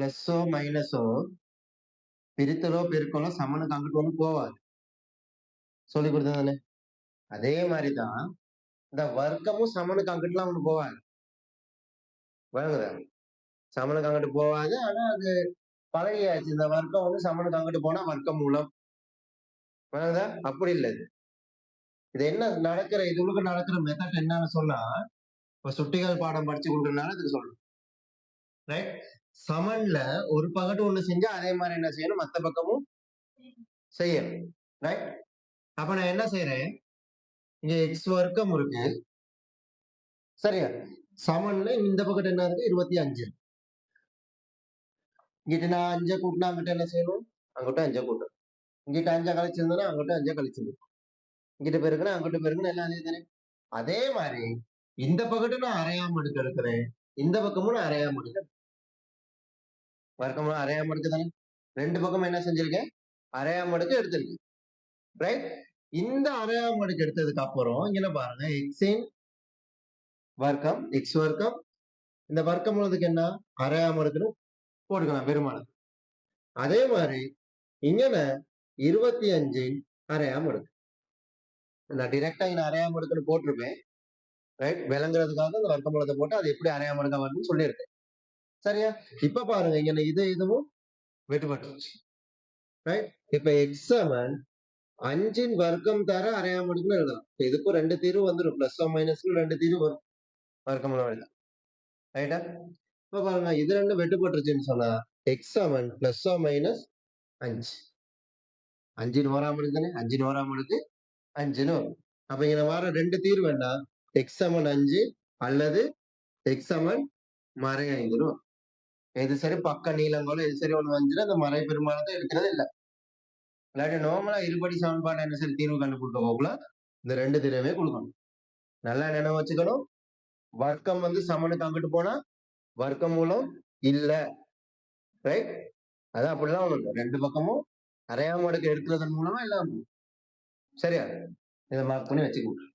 ப்ளஸ்ஸோ மைனஸோ பிரித்தலோ பெருக்கலோ சமனுக்கு அங்கிட்டு ஒன்று போவாது சொல்லி கொடுத்ததானே அதே மாதிரி தான் இந்த வர்க்கமும் சமனுக்கு அங்கிட்டுலாம் அவனுக்கு போவாது. வழங்குதா சமனுக்கு அங்கிட்டு போவாது ஆனா அது பழகியாச்சு. இந்த வர்க்கம் வந்து சமனுக்கு அங்கிட்டு போனா வர்க்கம் மூலம். வழங்குதா? அப்படி இல்லை இது. இது என்ன நடக்கிற இதுகளுக்கு நடக்கிற மெத்தட் என்னன்னு சொன்னா இப்ப சுட்டிகள் பாடம் படிச்சு கொடுக்கறதுனால இதுக்கு சொல்லணும் ரைட் சமன்ல ஒரு பக்கத்து ஒண்ணு செஞ்சா அதே மாதிரி என்ன செய்யணும்? மத்த பக்கமும் செய்யணும். ரைட் அப்ப நான் என்ன செய்யறேன் இங்க எக்ஸ் வர்க்கம் இருக்கு. சரியா? சமன்ல இந்த பக்கத்து என்ன இருக்கு? இருபத்தி அஞ்சு. இங்கிட்ட நான் அஞ்சை கூட்டினா அங்கிட்ட என்ன செய்யணும்? அங்கிட்ட அஞ்சை கூட்டணும். இங்கிட்ட அஞ்சா கழிச்சிருந்தேன்னா அங்கிட்ட அஞ்சா கழிச்சிருக்கும் இங்கிட்ட பெருக்கணும் அங்கிட்ட பெருக்கணும் எல்லாம் அதே தானே? அதே மாதிரி இந்த பக்கத்து நான் அரையாம எடுக்க எடுக்கிறேன். இந்த பக்கமும் நான் அரையாம எடுக்கிறேன். வர்க்கம் அரையா மடக்கு தானே? ரெண்டு பக்கமும் என்ன செஞ்சிருக்கேன் அரையாம மடக்கு எடுத்திருக்கேன் ரைட் இந்த அரையாம மடக்கு எடுத்ததுக்கு அப்புறம் இங்க பாருங்க எக்ஸின் வர்க்கம் எக்ஸ் வர்க்கம். இந்த வர்க்கம் உள்ளதுக்கு என்ன? அரையாம மடக்குன்னு போட்டுக்கலாம் பெருமாள். அதே மாதிரி இங்கன இருபத்தி அஞ்சு அரையாம மடக்கு நான் டிரெக்டா இங்க அரையா மடக்குன்னு போட்டிருப்பேன். ரைட் விளங்குறதுக்காக இந்த வர்க்க போட்டு அது எப்படி அரையா மடக்கா வரும்னு சொல்லியிருக்கேன். சரியா? இப்ப பாருங்க இங்க இது இதுவும் வெட்டுப்பட்டுருச்சு ரைட் இப்ப எக்ஸாமன் அஞ்சின் வர்க்கம் தர அரையாம முடிக்கும் எழுதலாம் இதுக்கும் ரெண்டு தீர்வு வந்துடும் பிளஸ் மைனஸ்க்கு ரெண்டு தீர்வு வரும். வர்க்கம் எழுதலாம் ரைட்டா இப்ப பாருங்க இது ரெண்டு வெட்டுப்பட்டுருச்சுன்னு சொன்னா எக்ஸாமன் பிளஸ் மைனஸ் அஞ்சு. அஞ்சுன்னு வராம தானே? அஞ்சுன்னு வராம இருக்கு அஞ்சுன்னு வரும். அப்ப இங்க வர ரெண்டு தீர்வு என்ன? எக்ஸாமன் அஞ்சு அல்லது எக்ஸாமன் மறை ஐந்துன்னு வரும். எது சரி பக்க நீளங்களோ எது சரி ஒண்ணு வந்துச்சுன்னா அந்த மறை பெருமானத்தை எடுக்கிறது இல்லை. இல்லாட்டி நார்மலா இருபடி சமன்பாடு என்ன சரி தீர்வு கண்டுபிடிக்க போகல இந்த ரெண்டு தீர்வுமே கொடுக்கணும். நல்லா நினைவு வச்சுக்கணும். வர்க்கம் வந்து சமனுக்கு அங்கிட்டு போனா வர்க்கம் மூலம் இல்லை. ரைட் அதான் அப்படிலாம் ஒண்ணு ரெண்டு பக்கமும் நிறையா அடுக்கு எடுக்கிறதன் மூலமா எல்லாம் சரியா? இதை மார்க் பண்ணி வச்சுக்கணும்